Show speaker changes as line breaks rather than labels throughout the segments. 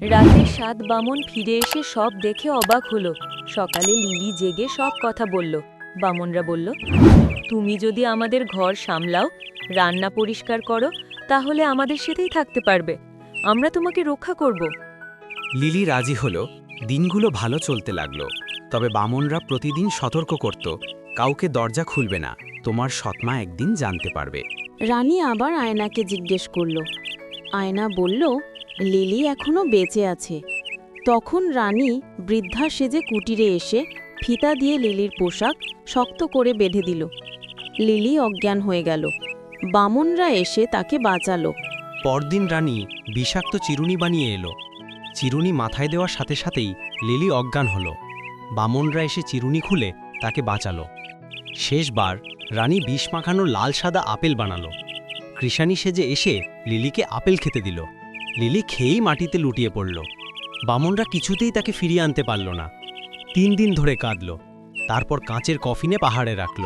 রাতে সাত বামন ফিরে এসে সব দেখে অবাক হলো। সকালে লিলি জেগে সব কথা বলল। বামনরা বলল তুমি যদি আমাদের ঘর সামলাও রান্না পরিষ্কার করো তাহলে আমাদের সাথেই থাকতে পারবে। আমরা তোমাকে রক্ষা করব।
লিলি রাজি হল। দিনগুলো ভালো চলতে লাগল। তবে বামনরা প্রতিদিন সতর্ক করত কাউকে দরজা খুলবে না তোমার সৎমা একদিন জানতে পারবে।
রানী আবার আয়নাকে জিজ্ঞেস করল। আয়না বলল লিলি এখনও বেঁচে আছে। তখন রানী বৃদ্ধা সেজে কুটিরে এসে ফিতা দিয়ে লিলির পোশাক শক্ত করে বেঁধে দিল। লিলি অজ্ঞান হয়ে গেল। বামনরা এসে তাকে বাঁচালো।
পরদিন রানী বিষাক্ত চিরুনি বানিয়ে এলো। চিরুনি মাথায় দেওয়ার সাথে সাথেই লিলি অজ্ঞান হলো। বামনরা এসে চিরুনি খুলে তাকে বাঁচালো। শেষবার রানী বিষ মাখানো লাল সাদা আপেল বানালো। কৃষাণী সেজে এসে লিলিকে আপেল খেতে দিল। লিলি খেয়েই মাটিতে লুটিয়ে পড়ল। বামনরা কিছুতেই তাকে ফিরিয়ে আনতে পারল না। তিন দিন ধরে কাঁদল। তারপর কাঁচের কফিনে পাহাড়ে রাখল।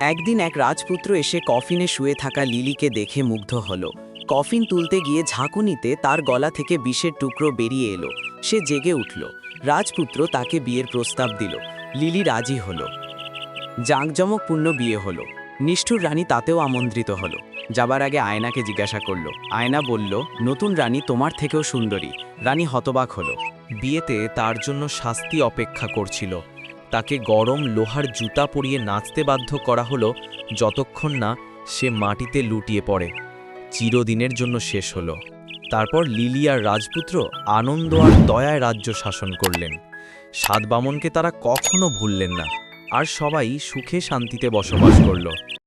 একদিন এক রাজপুত্র এসে কফিনে শুয়ে থাকা লিলিকে দেখে মুগ্ধ হল। কফিন তুলতে গিয়ে ঝাঁকুনিতে তার গলা থেকে বিষের টুকরো বেরিয়ে এলো। সে জেগে উঠল। রাজপুত্র তাকে বিয়ের প্রস্তাব দিল। লিলি রাজি হল। জাঁকজমকপূর্ণ বিয়ে হলো। নিষ্ঠুর রানী তাতেও আমন্ত্রিত হলো। যাবার আগে আয়নাকে জিজ্ঞাসা করল। আয়না বলল, নতুন রানী তোমার থেকেও সুন্দরী। রানী হতবাক হলো।
বিয়েতে তার জন্য শাস্তি অপেক্ষা করছিল। তাকে গরম লোহার জুতা পরিয়ে নাচতে বাধ্য করা হলো, যতক্ষণ না সে মাটিতে লুটিয়ে পড়ে। চিরদিনের জন্য শেষ হলো। তারপর লিলি আর রাজপুত্র আনন্দ আর দয়ায় রাজ্য শাসন করলেন। সাত বামনকে তারা কখনো ভুললেন না। আর সবাই সুখে শান্তিতে বসবাস করল।